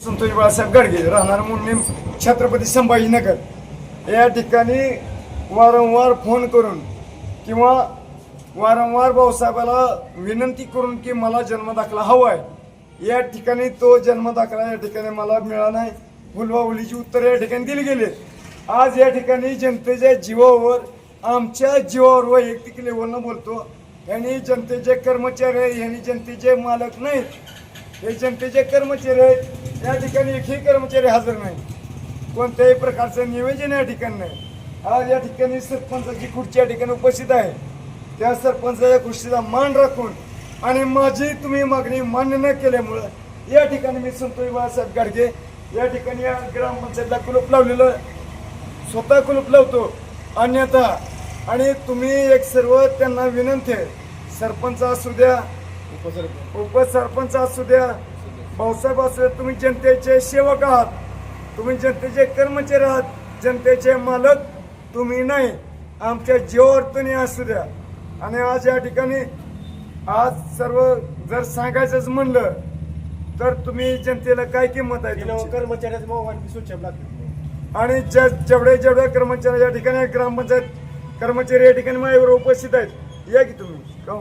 संतोष बाळासाहेब गाडगे राहणार म्हणून छत्रपती संभाजीनगर. या ठिकाणी वारंवार फोन करून किंवा वारंवार भाऊसाहेबाला विनंती करून की मला जन्मदाखला हवा आहे. या ठिकाणी तो जन्मदाखला या ठिकाणी मला मिळाला नाही. हुलवाहुलीची उत्तर या ठिकाणी दिली गेली आज या ठिकाणी जनतेच्या जीवावर आमच्या जीवावर वैयक्तिक लेवलनं बोलतो. यांनी जनतेचे कर्मचारी आहे यांनी जनतेचे मालक नाहीत. हे जनतेचे कर्मचारी आहेत या ठिकाणी एकही कर्मचारी हजर नाही. कोणत्याही प्रकारचं नियोजन या ठिकाणी नाही. आज या ठिकाणी सरपंचाची खुर्ची या ठिकाणी उपस्थित आहे. त्या सरपंचाच्या खुर्चीचा मान राखून आणि माझी तुम्ही मागणी मान्य न केल्यामुळं या ठिकाणी मी संतोष बाळासाहेब गाडगे या ठिकाणी या ग्रामपंचायतला कुलूप लावलेलं स्वतः कुलूप लावतो. अन्यथा आणि तुम्ही एक सर्व त्यांना विनंती आहे. सरपंच असू द्या उपसरपंच असू द्या भाऊसाहेब असू तुम्ही जनतेचे सेवक आहात. तुम्ही जनतेचे कर्मचारी आहात. जनतेचे मालक तुम्ही नाही. आमच्या जीवावर तुम्ही असू द्या. आणि आज या ठिकाणी आज सर्व जर सांगायचंच म्हणलं तर तुम्ही जनतेला काय किंमत आहे? कर्मचाऱ्याचं लागते आणि जेवढे जेवढे कर्मचारी या ठिकाणी ग्रामपंचायत कर्मचारी या ठिकाणी माझ्यावर उपस्थित आहेत. या की तुम्ही? का?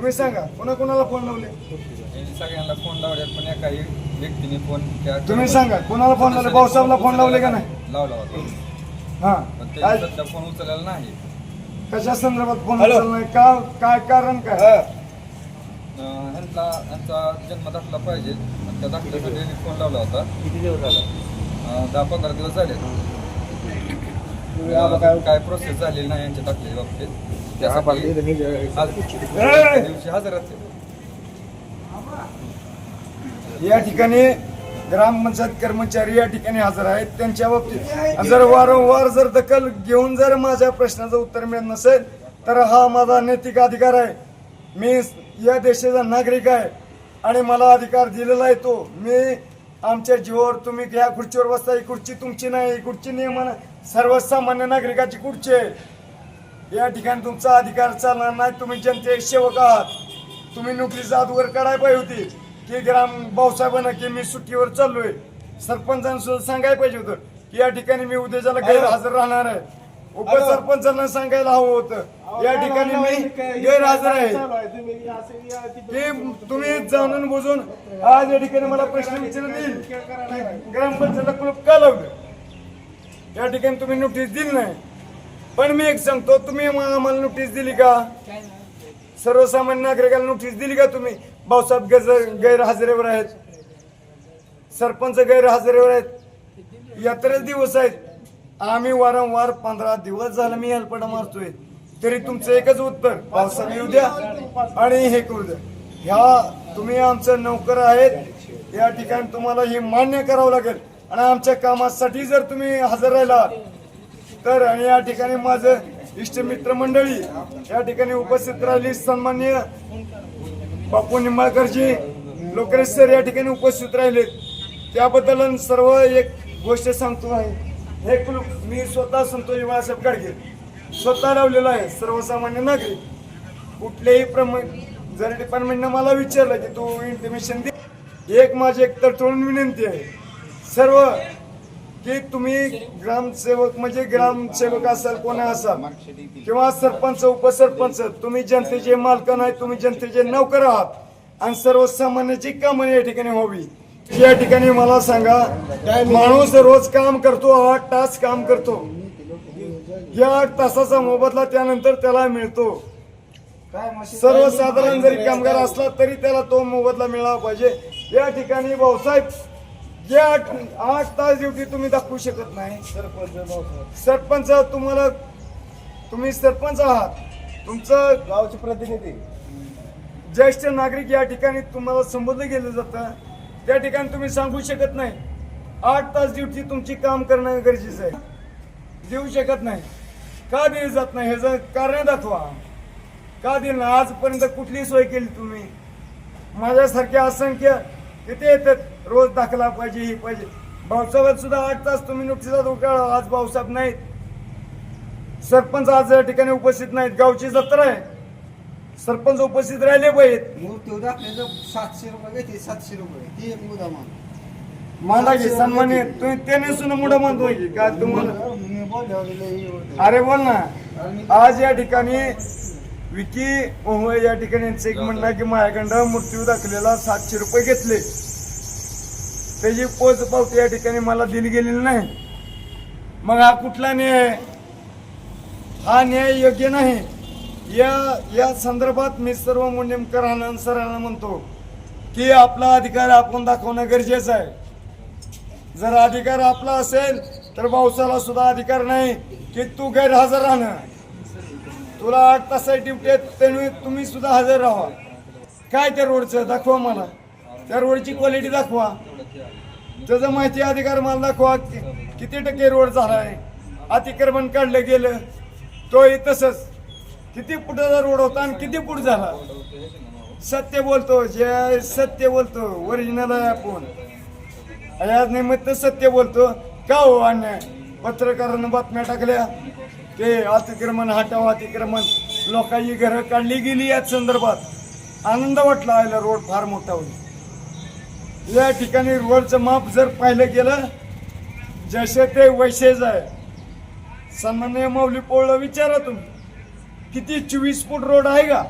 तुम्ही सांगा कोणा कोणाला फोन लावले? यांनी सगळ्यांना फोन लावल्यात पण एकाही व्यक्तीने फोन त्या तुम्ही सांगा कोणाला फोन लावले? भाऊसाहेबला फोन लावले का नाही? लावला होता. हा. पण काय? त्यांनी सध्या फोन उचललेला नाही. कशा संदर्भात फोन हॅलो. उचलला नाही? का काय कारण काय? अं, ह्यांचा ह्यांचा जन्म दाखला पाहिजे. आणि त्या दाखल्यासाठी यांनी फोन लावला होता. किती दिवस झाला? अं, दहा पंधरा दिवस झाले. काय प्रोसेस झालेली नाही यांच्या दाखल्याच्या बाबतीत. त्यासाठी या ठिकाणी ग्रामपंचायत कर्मचारी या ठिकाणी हजर आहेत. त्यांच्या बाबतीत जर वारंवार जर दखल घेऊन जर माझ्या प्रश्नाचं उत्तर मिळत नसेल तर हा माझा नैतिक अधिकार आहे. मी या देशाचा नागरिक आहे आणि मला अधिकार दिलेला आहे तो. मी आमच्या जीवावर तुम्ही ह्या खुर्चीवर बसता ही खुर्ची तुमची नाही. ही खुर्ची नियमन सर्वसामान्य नागरिकाची खुर्ची आहे. या ठिकाणी तुमचा अधिकार चालणार नाही तुम्ही जनते सेवक आहात तुम्ही नोकरीचा आजवर काढायला पाहिजे होती की ग्राम भाऊसाहेबांना की मी सुट्टीवर चाललोय सरपंचांना सुद्धा सांगायला पाहिजे होतं की या ठिकाणी मी उद्याच्याला गैरहजर राहणार आहे उपसरपंचांना सांगायला हवं होतं या ठिकाणी मी गैरहजर आहे तुम्ही जाणून बुजून आज या ठिकाणी मला प्रश्न विचारत येईल ग्रामपंचायतला कुलूप का लावलं या ठिकाणी तुम्ही नोटीस दिली नाही पण मी एक सांगतो तुम्ही आम्हाला नोटीस दिली का? सर्वसामान्य नागरिकाला नोटीस दिली का तुम्ही? भाऊसाहेब गज गैरहजेरीवर आहेत. सरपंच गैरहजेरीवर आहेत. यात्रेच दिवस आहेत. आम्ही वारंवार पंधरा दिवस झालं मी हेलपडा मारतोय. तरी तुमचं एकच उत्तर पावसाने येऊ द्या आणि हे करू द्या. ह्या तुम्ही आमचं नोकर आहेत. या ठिकाणी तुम्हाला हे मान्य करावं लागेल. आणि आमच्या कामासाठी जर तुम्ही हजर राहिला तर आणि या ठिकाणी माझं इष्टमित्र मंडळी या ठिकाणी उपस्थित राहिली सन्मान्य बापू निंबाळकरजी लोकरेश सर या ठिकाणी उपस्थित राहिले. त्याबद्दल सर्व एक गोष्ट सांगतो आहे. हे कुलूप मी स्वतः संतोष बाळासाहेब गाडगे. स्वतः लावलेलं आहे सर्वसामान्य नागरिक. कुठल्याही प्रम जर डिपार्टमेंटनं मला विचारलं की तू इंटिमेशन दे. एक माझी एक तडतोडून विनंती आहे. सर्व की तुम्ही ग्रामसेवक म्हणजे ग्रामसेवक असाल कोणा असाल किंवा सरपंच उपसरपंच तुम्ही जनतेचे मालक नाही तुम्ही जनतेचे नौकर आहात. आणि सर्वसामान्याची कामं या ठिकाणी व्हावी. या ठिकाणी मला सांगा माणूस रोज काम करतो आठ तास काम करतो. या आठ तासाचा मोबदला त्यानंतर त्याला मिळतो. सर्वसाधारण जरी कामगार असला तरी त्याला तो मोबदला मिळाला पाहिजे. या ठिकाणी भाऊसाहेब जे आठ आठ तास ड्युटी तुम्ही दाखवू शकत नाही. सरपंच तुम्हाला तुम्ही सरपंच आहात. तुमचं गावचे प्रतिनिधी. ज्येष्ठ नागरिक या ठिकाणी तुम्हाला संबोधलं गेलं जातं. त्या ठिकाणी तुम्ही सांगू शकत नाही. आठ तास ड्युटी तुमची काम करणं गरजेचं आहे. देऊ शकत नाही. का दिली जात नाही? ह्याचं कारण दाखवा. का दिलं नाही? आजपर्यंत कुठली सोय केली तुम्ही? माझ्यासारखे असंख्य किती येतात. रोज दाखला पाहिजे ही पाहिजे. भाऊसाहेबात सुद्धा आठ तास तुम्ही नुकतीचा धोका आज भाऊसाहेब नाहीत. सरपंच आज या ठिकाणी उपस्थित नाहीत. गावची जत्रा आहे. सरपंच उपस्थित राहिले पाहिजेत. सातशे रुपये घेते सातशे रुपये. ती एक मुद्दा मांडा. की सन्मान्य तुम्ही त्याने सुद्धा मोठा मानतोय की काय तुम्हाला? अरे बोल ना. आज या ठिकाणी विकी या ठिकाणी एक म्हणणं आहे की माझ्याकडं मृत्यू दाखलेला सातशे रुपये घेतले. त्याची पोच पावती या ठिकाणी मला दिली गेलेली नाही मग हा कुठला न्याय? हा न्याय योग्य नाही. या या संदर्भात मी सर्व मुंडेमकरांना सरांना म्हणतो की आपला अधिकार आपण दाखवणं गरजेचं आहे. जर अधिकार आपला असेल तर भाऊसाला सुद्धा अधिकार नाही की तू गैरहजर राहणं. तुला आठ तासाची ड्युटी आहे तुम्ही सुद्धा हजर राहा. काय त्या रोडचं? दाखवा मला. त्या रोडची क्वालिटी दाखवा. त्याचं माहिती अधिकार मला दाखवा किती टक्के रोड झाला आहे अतिक्रमण काढलं गेलं. तोही तसंच. किती फुटाचा रोड होता आणि किती फूट झाला? सत्य बोलतो. जे सत्य बोलतो. ओरिजिनल आहे आपण. या निमित्त सत्य बोलतो. का हो अन्याय? पत्रकारानं बातम्या टाकल्या. ते अतिक्रमण हटाव अतिक्रमण. लोकांची घरं काढली गेली याच संदर्भात. आनंद वाटला आयला रोड फार मोठा होईल या ठिकाणी रोडचं माप जर पाहिलं गेलं जसे ते वैशेज आहे सन्मान्य माऊली पोळला विचारा तुम्ही किती चोवीस फूट रोड आहे का?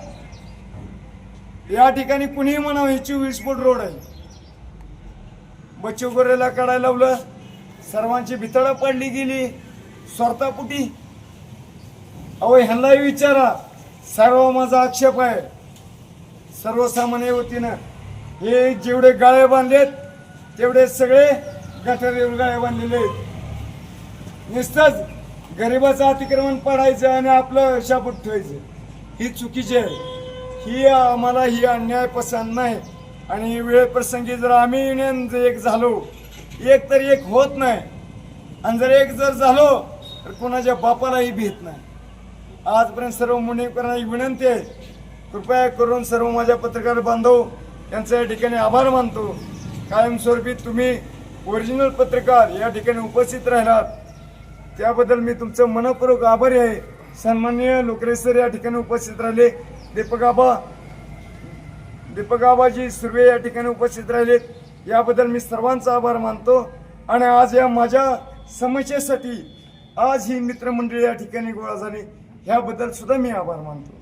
या ठिकाणी कुणीही म्हणावं हे चोवीस फूट रोड आहे. बच्चू गोरेला काढायला लावलं सर्वांची भितळं पडली गेली स्वार्थापुटी अहो ह्यांनाही विचारा सर्व माझा आक्षेप आहे. सर्वसामान्य वतीनं. हे जेवढे गाळे बांधलेत तेवढे सगळे गटारीवर गाळे बांधलेले आहेत. नुसतंच गरिबाचं अतिक्रमण पाडायचं आणि आपलं शापूट ठेवायचं. ही चुकीची आहे. ही आम्हाला ही अन्याय पसंत नाही. आणि वेळ प्रसंगी जर आम्ही युनियन एक झालो एक तर एक होत नाही. आणि जर एक जर झालो तर कोणाच्या बापालाही भीत नाही. आजपर्यंत सर्व मुंडेकरांना ही विनंती आहे. कृपया करून सर्व माझ्या पत्रकार बांधव यांचं या ठिकाणी आभार मानतो. कायमस्वरूपी तुम्ही ओरिजिनल पत्रकार या ठिकाणी उपस्थित राहिलात. त्याबद्दल मी तुमचं मनपूर्वक आभारी आहे. सन्माननीय लोकरेसर या ठिकाणी उपस्थित राहिले. दीपकाबा दीपकाबाजी सुर्वे या ठिकाणी उपस्थित राहिलेत याबद्दल मी सर्वांचा आभार मानतो. आणि आज या माझ्या समस्येसाठी आज ही मित्रमंडळी या ठिकाणी गोळा झाली. ह्याबद्दल सुद्धा मी आभार मानतो.